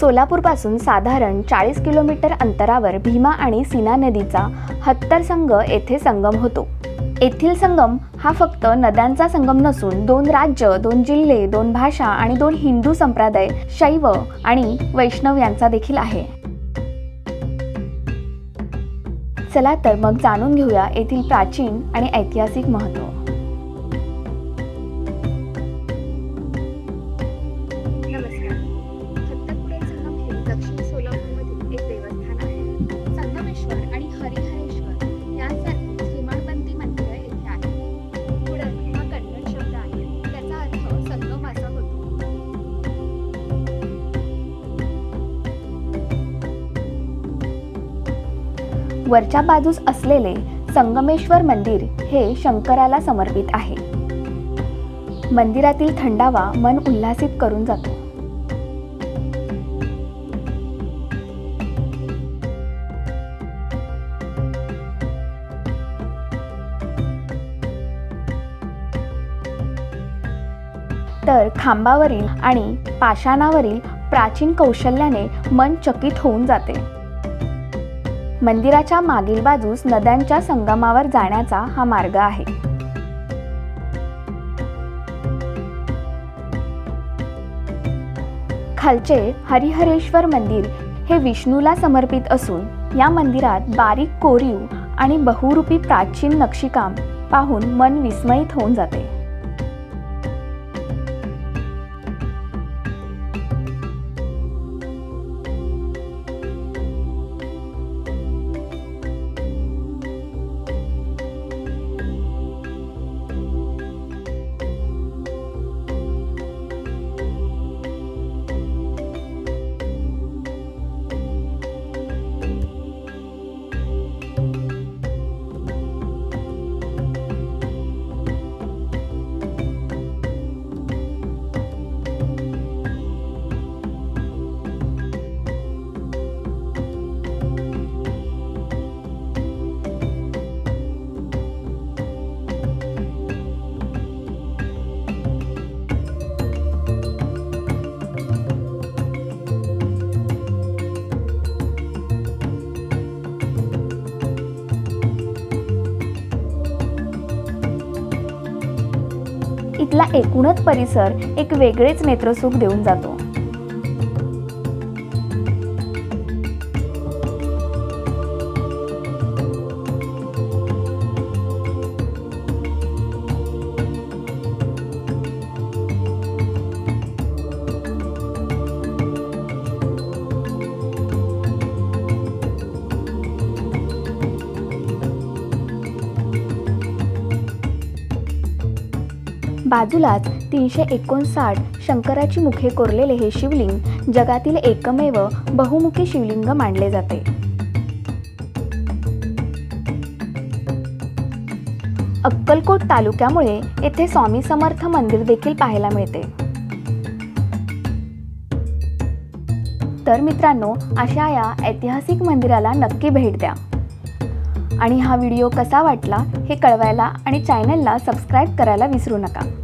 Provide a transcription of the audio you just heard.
सोलापूरपासून साधारण चाळीस किलोमीटर अंतरावर भीमा आणि सीना नदीचा हत्तर संघ येथे संगम होतो. येथील संगम हा फक्त नद्यांचा संगम नसून दोन राज्य दोन जिल्हे दोन भाषा आणि दोन हिंदू संप्रदाय शैव आणि वैष्णव यांचा देखील आहे. चला तर मग जाणून घेऊया येथील प्राचीन आणि ऐतिहासिक महत्त्व वरच्या बाजूस असलेले संगमेश्वर मंदिर हे शंकराला समर्पित आहे. मंदिरातील थंडावा मन उल्हासित करून जातो. तर खांबावरील आणि पाषाणावरील प्राचीन कौशल्याने मन चकित होऊन जाते. मंदिराच्या मागील बाजूस नद्यांच्या संगमावर जाण्याचा हा मार्ग आहे. खालचे हरिहरेश्वर मंदिर हे विष्णूला समर्पित असून या मंदिरात बारीक कोरीव आणि बहुरूपी प्राचीन नक्षीकाम पाहून मन विस्मयित होऊन जाते. इथला एकूणच परिसर एक वेगळेच नेत्रसुख देऊन जातो. बाजूलाच तीनशे एकोणसाठ शंकराची मुखे कोरलेले हे शिवलिंग जगातील एकमेव बहुमुखी शिवलिंग मानले जाते. अक्कलकोट तालुक्यामुळे येथे स्वामी समर्थ मंदिर देखील पाहायला मिळते. तर मित्रांनो अशा या ऐतिहासिक मंदिराला नक्की भेट द्या. आणि हा व्हिडिओ कसा वाटला हे कळवायला आणि चॅनलला सबस्क्राईब करायला विसरू नका.